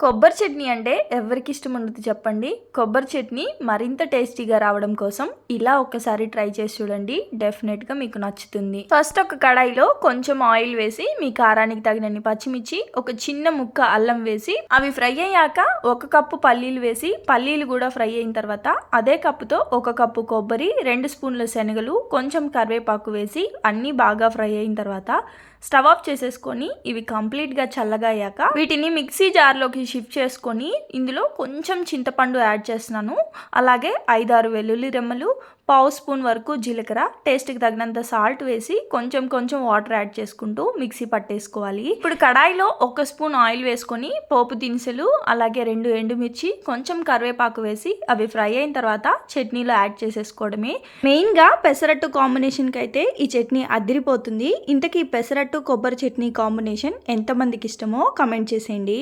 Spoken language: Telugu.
కొబ్బరి చట్నీ అంటే ఎవరికి ఇష్టం ఉండదు చెప్పండి. కొబ్బరి చట్నీ మరింత టేస్టీగా రావడం కోసం ఇలా ఒక్కసారి ట్రై చేసి చూడండి. డెఫినెట్గా మీకు నచ్చుతుంది. ఫస్ట్ ఒక కడాయిలో కొంచెం ఆయిల్ వేసి మీ కారానికి తగినన్ని పచ్చిమిర్చి ఒక చిన్న ముక్క అల్లం వేసి అవి ఫ్రై అయ్యాక ఒక కప్పు పల్లీలు వేసి పల్లీలు కూడా ఫ్రై అయిన తర్వాత అదే కప్పుతో ఒక కప్పు కొబ్బరి రెండు స్పూన్ల శనగలు కొంచెం కరివేపాకు వేసి అన్నీ బాగా ఫ్రై అయిన తర్వాత స్టవ్ ఆఫ్ చేసేసుకొని ఇవి కంప్లీట్గా చల్లగా అయ్యాక వీటిని మిక్సీ జార్లోకి షిఫ్ట్ చేసుకొని ఇందులో కొంచెం చింతపండు యాడ్ చేస్తున్నాను. అలాగే ఐదారు వెల్లుల్లి రెమ్మలు పావు స్పూన్ వరకు జీలకర్ర టేస్ట్కి తగినంత సాల్ట్ వేసి కొంచెం కొంచెం వాటర్ యాడ్ చేసుకుంటూ మిక్సీ పట్టేసుకోవాలి. ఇప్పుడు కడాయిలో ఒక స్పూన్ ఆయిల్ వేసుకొని పోపు దినుసులు అలాగే రెండు ఎండుమిర్చి కొంచెం కరివేపాకు వేసి అవి ఫ్రై అయిన తర్వాత చట్నీలో యాడ్ చేసేసుకోవడమే. మెయిన్గా పెసరట్టు కాంబినేషన్కి అయితే ఈ చట్నీ అదిరిపోతుంది. ఇంతకీ పెసరట్టు కొబ్బరి చట్నీ కాంబినేషన్ ఎంతమందికి ఇష్టమో కమెంట్ చేసేయండి.